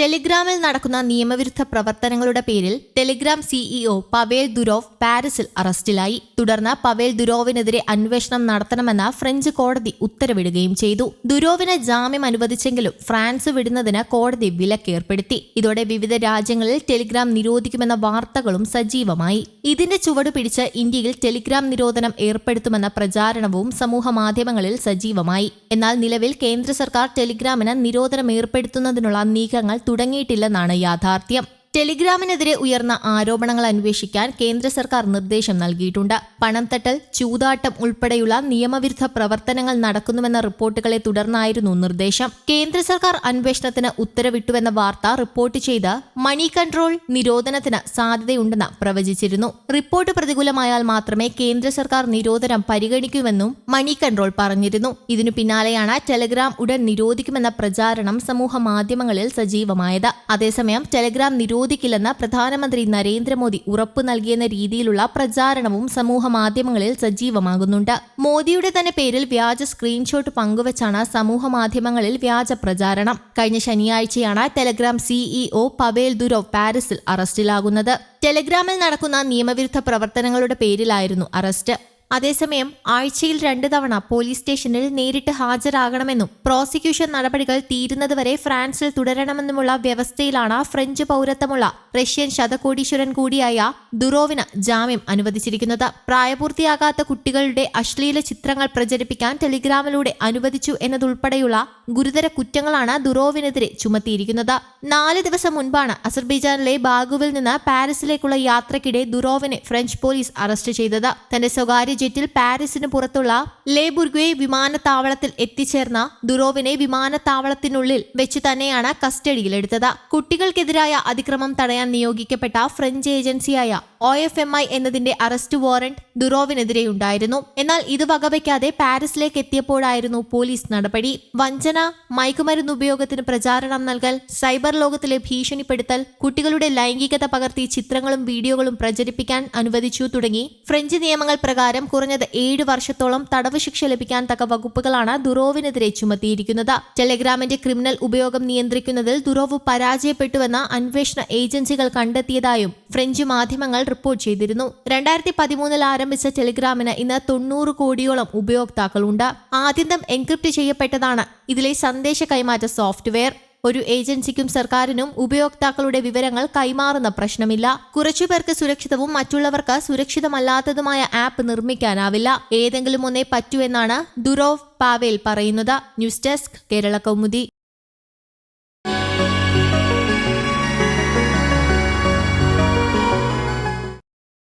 ടെലിഗ്രാമിൽ നടക്കുന്ന നിയമവിരുദ്ധ പ്രവർത്തനങ്ങളുടെ പേരിൽ ടെലിഗ്രാം സിഇഒ പവേൽ ദുരോവ് പാരീസിൽ അറസ്റ്റിലായി. തുടർന്ന് പവേൽ ദുരോവിനെതിരെ അന്വേഷണം നടത്തണമെന്ന ഫ്രഞ്ച് കോടതി ഉത്തരവിടുകയും ചെയ്തു. ദുരോവിന് ജാമ്യം അനുവദിച്ചെങ്കിലും ഫ്രാൻസ് വിടുന്നതിന് കോടതി വിലക്കേർപ്പെടുത്തി. ഇതോടെ വിവിധ രാജ്യങ്ങളിൽ ടെലിഗ്രാം നിരോധിക്കുമെന്ന വാർത്തകളും സജീവമായി. ഇതിന്റെ ചുവടുപിടിച്ച് ഇന്ത്യയിൽ ടെലിഗ്രാം നിരോധനം ഏർപ്പെടുത്തുമെന്ന പ്രചാരണവും സമൂഹ മാധ്യമങ്ങളിൽ സജീവമായി. എന്നാൽ നിലവിൽ കേന്ദ്ര സർക്കാർ ടെലിഗ്രാമിന് നിരോധനം ഏർപ്പെടുത്തുന്നതിനുള്ള നീക്കങ്ങൾ തുടങ്ങിയിട്ടില്ലെന്നാണ് യാഥാർത്ഥ്യം ടെലിഗ്രാമിനെതിരെ ഉയർന്ന ആരോപണങ്ങൾ അന്വേഷിക്കാൻ കേന്ദ്ര സർക്കാർ നിർദ്ദേശം നൽകിയിട്ടുണ്ട്. പണം തട്ടൽ ചൂതാട്ടം ഉൾപ്പെടെയുള്ള നിയമവിരുദ്ധ പ്രവർത്തനങ്ങൾ നടക്കുന്നുവെന്ന റിപ്പോർട്ടുകളെ തുടർന്നായിരുന്നു നിർദ്ദേശം. കേന്ദ്ര സർക്കാർ അന്വേഷണത്തിന് ഉത്തരവിട്ടുവെന്ന വാർത്ത റിപ്പോർട്ട് ചെയ്ത് മണി കൺട്രോൾ നിരോധനത്തിന് സാധ്യതയുണ്ടെന്ന് പ്രവചിച്ചിരുന്നു. റിപ്പോർട്ട് പ്രതികൂലമായാൽ മാത്രമേ കേന്ദ്ര സർക്കാർ നിരോധനം പരിഗണിക്കുമെന്നും മണി കൺട്രോൾ പറഞ്ഞിരുന്നു. ഇതിനു പിന്നാലെയാണ് ടെലഗ്രാം ഉടൻ നിരോധിക്കുമെന്ന പ്രചാരണം സമൂഹ മാധ്യമങ്ങളിൽ സജീവമായത്. അതേസമയം ടെലഗ്രാം നിരോധിക്കില്ലെന്ന് പ്രധാനമന്ത്രി നരേന്ദ്രമോദി ഉറപ്പു നൽകിയെന്ന രീതിയിലുള്ള പ്രചാരണവും സമൂഹ മാധ്യമങ്ങളിൽ സജീവമാകുന്നുണ്ട്. മോദിയുടെ തന്നെ പേരിൽ വ്യാജ സ്ക്രീൻഷോട്ട് പങ്കുവച്ചാണ് സമൂഹ മാധ്യമങ്ങളിൽ വ്യാജ പ്രചാരണം. കഴിഞ്ഞ ശനിയാഴ്ചയാണ് ടെലഗ്രാം സിഇഒ പവേൽ ദുരോവ് പാരീസിൽ അറസ്റ്റിലാകുന്നത്. ടെലഗ്രാമിൽ നടക്കുന്ന നിയമവിരുദ്ധ പ്രവർത്തനങ്ങളുടെ പേരിലായിരുന്നു അറസ്റ്റ്. അതേസമയം ആഴ്ചയിൽ രണ്ട് തവണ പോലീസ് സ്റ്റേഷനിൽ നേരിട്ട് ഹാജരാകണമെന്നും പ്രോസിക്യൂഷൻ നടപടികൾ തീരുന്നതുവരെ ഫ്രാൻസിൽ തുടരണമെന്നുമുള്ള വ്യവസ്ഥയിലാണ് ഫ്രഞ്ച് പൗരത്വമുള്ള റഷ്യൻ ശതകോടീശ്വരൻ കൂടിയായ ദുറോവിന് ജാമ്യം അനുവദിച്ചിരിക്കുന്നത്. പ്രായപൂർത്തിയാകാത്ത കുട്ടികളുടെ അശ്ലീല ചിത്രങ്ങൾ പ്രചരിപ്പിക്കാൻ ടെലിഗ്രാമിലൂടെ അനുവദിച്ചു എന്നതുൾപ്പെടെയുള്ള ഗുരുതര കുറ്റങ്ങളാണ് ദുറോവിനെതിരെ ചുമത്തിയിരിക്കുന്നത്. നാല് ദിവസം മുൻപാണ് അസർബൈജാനിലെ ബാഗുവിൽ നിന്ന് പാരീസിലേക്കുള്ള യാത്രക്കിടെ ദുറോവിനെ ഫ്രഞ്ച് പോലീസ് അറസ്റ്റ് ചെയ്തത്. തന്റെ സ്വകാര്യ ജെറ്റിൽ പാരീസിന് പുറത്തുള്ള ലേബുർഗ്വെ വിമാനത്താവളത്തിൽ എത്തിച്ചേർന്ന ദുറോവിനെ വിമാനത്താവളത്തിനുള്ളിൽ വെച്ച് തന്നെയാണ് കസ്റ്റഡിയിലെടുത്തത്. കുട്ടികൾക്കെതിരായ അതിക്രമം തടയാൻ നിയോഗിക്കപ്പെട്ട ഫ്രഞ്ച് ഏജൻസിയായ ഒ എഫ് എം ഐ എന്നതിന്റെ അറസ്റ്റ് വാറന്റ് ദുറോവിനെതിരെയുണ്ടായിരുന്നു എന്നാൽ ഇത് വകവയ്ക്കാതെ പാരീസിലേക്ക് എത്തിയപ്പോഴായിരുന്നു പോലീസ് നടപടി. വഞ്ചന മയക്കുമരുന്ന് ഉപയോഗത്തിന് പ്രചാരണം നൽകൽ സൈബർ ലോകത്തിലെ ഭീഷണിപ്പെടുത്തൽ കുട്ടികളുടെ ലൈംഗികത പകർത്തി ചിത്രങ്ങളും വീഡിയോകളും പ്രചരിപ്പിക്കാൻ അനുവദിച്ചു തുടങ്ങി. ഫ്രഞ്ച് നിയമങ്ങൾ പ്രകാരം കുറഞ്ഞത് ഏഴ് വർഷത്തോളം തടവ് ശിക്ഷ ലഭിക്കാൻ തക്ക വകുപ്പുകളാണ് ദുറോവിനെതിരെ ചുമത്തിയിരിക്കുന്നത്. ടെലഗ്രാമിന്റെ ക്രിമിനൽ ഉപയോഗം നിയന്ത്രിക്കുന്നതിൽ ദുറോവ് പരാജയപ്പെട്ടുവെന്ന് അന്വേഷണ ഏജൻസികൾ കണ്ടെത്തിയതായും ഫ്രഞ്ച് മാധ്യമങ്ങൾ റിപ്പോർട്ട് ചെയ്തിരുന്നു. രണ്ടായിരത്തി പതിമൂന്നിൽ ആരംഭിച്ച ടെലിഗ്രാമിന് ഇന്ന് തൊണ്ണൂറ് കോടിയോളം ഉപയോക്താക്കളുണ്ട്. ആദ്യം എൻക്രിപ്റ്റ് ചെയ്യപ്പെട്ടതാണ് ഇതിലെ സന്ദേശ കൈമാറ്റ സോഫ്റ്റ്വെയർ. ഒരു ഏജൻസിക്കും സർക്കാരിനും ഉപയോക്താക്കളുടെ വിവരങ്ങൾ കൈമാറുന്ന പ്രശ്നമില്ല. കുറച്ചുപേർക്ക് സുരക്ഷിതവും മറ്റുള്ളവർക്ക് സുരക്ഷിതമല്ലാത്തതുമായ ആപ്പ് നിർമ്മിക്കാനാവില്ല. ഏതെങ്കിലും ഒന്നേ പറ്റൂ എന്നാണ് ദുരോവ് പാവേൽ പറയുന്നത്. News desk Kerala Kaumudi.